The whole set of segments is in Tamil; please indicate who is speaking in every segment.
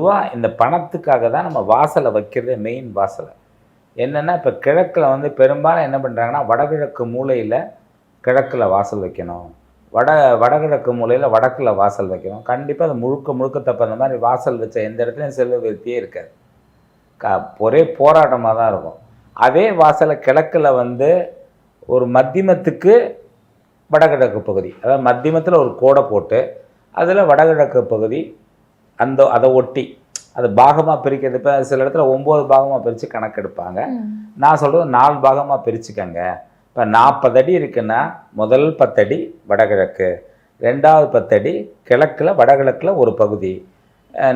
Speaker 1: பொதுவாக இந்த பணத்துக்காக தான் நம்ம வாசலை வைக்கிறது மெயின் வாசலை. என்னென்னா இப்போ கிழக்கில் வந்து பெரும்பாலும் என்ன பண்ணுறாங்கன்னா வடகிழக்கு மூலையில் கிழக்கில் வாசல் வைக்கணும். வட வடகிழக்கு மூலையில் வடக்கில் வாசல் வைக்கணும். கண்டிப்பாக அது முழுக்க முழுக்க தப்பு அந்த மாதிரி வாசல் வச்ச எந்த இடத்துலையும் செல்வ விருத்தியே இருக்காது. க ஒரே போராட்டமாக தான் இருக்கும். அதே வாசலை கிழக்கில் வந்து ஒரு மத்தியமத்துக்கு வடகிழக்கு பகுதி. அதாவது மத்தியமத்தில் ஒரு கோடை போட்டு அதில் வடகிழக்கு பகுதி அந்த அதை ஒட்டி அது பாகமாக பிரிக்கிறது இப்போ சில இடத்துல ஒம்பது பாகமாக பிரித்து கணக்கெடுப்பாங்க. நான் சொல்கிறது நாலு பாகமாக பிரிச்சுக்கங்க. இப்போ நாற்பது அடி இருக்குன்னா முதல் பத்தடி வடகிழக்கு ரெண்டாவது பத்தடி கிழக்கில் வடகிழக்கில் ஒரு பகுதி.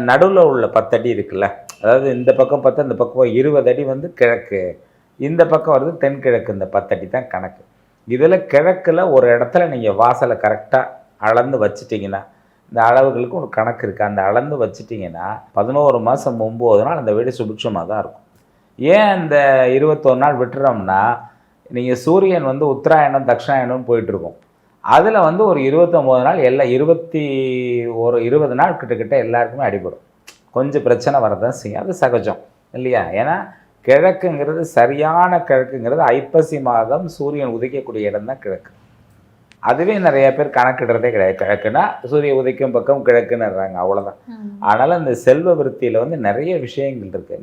Speaker 1: நடுவில் உள்ள பத்தடி இருக்குல்ல அதாவது இந்த பக்கம் பத்து இந்த பக்கம் இருபது அடி வந்து கிழக்கு. இந்த பக்கம் வருது தென்கிழக்கு இந்த பத்தடி தான் கணக்கு. இதில் கிழக்கில் ஒரு இடத்துல நீங்கள் வாசலை கரெக்டாக அளந்து வச்சிட்டிங்கன்னா இந்த அளவுகளுக்கு ஒரு கணக்கு இருக்குது அந்த அளந்து வச்சிட்டிங்கன்னா பதினோரு மாதம் ஒம்பது நாள் அந்த வீடு சுபிக்ஷமாக தான் இருக்கும். ஏன் அந்த இருபத்தொரு நாள் விட்டுறோம்னா நீங்கள் சூரியன் வந்து உத்தராயணம் தட்சிணாயணம் போயிட்டுருக்கும். அதில் வந்து ஒரு இருபத்தொம்போது நாள் எல்லா இருபத்தி ஒரு இருபது நாள் கிட்டக்கிட்ட எல்லாருக்குமே அடிபடும். கொஞ்சம் பிரச்சனை வரதான் செய்யும். அது சகஜம் இல்லையா? ஏன்னா கிழக்குங்கிறது சரியான கிழக்குங்கிறது ஐப்பசி மாதம் சூரியன் உதிக்கக்கூடிய இடம் தான் கிழக்கு. அதுவே நிறைய பேர் கணக்கிடுறதே கிடையாது. கிழக்குன்னா சூரிய உதிக்கும் பக்கம் கிழக்குன்னுறாங்க அவ்வளோதான் அதனால் இந்த செல்வ விருத்தியில் வந்து நிறைய விஷயங்கள் இருக்குது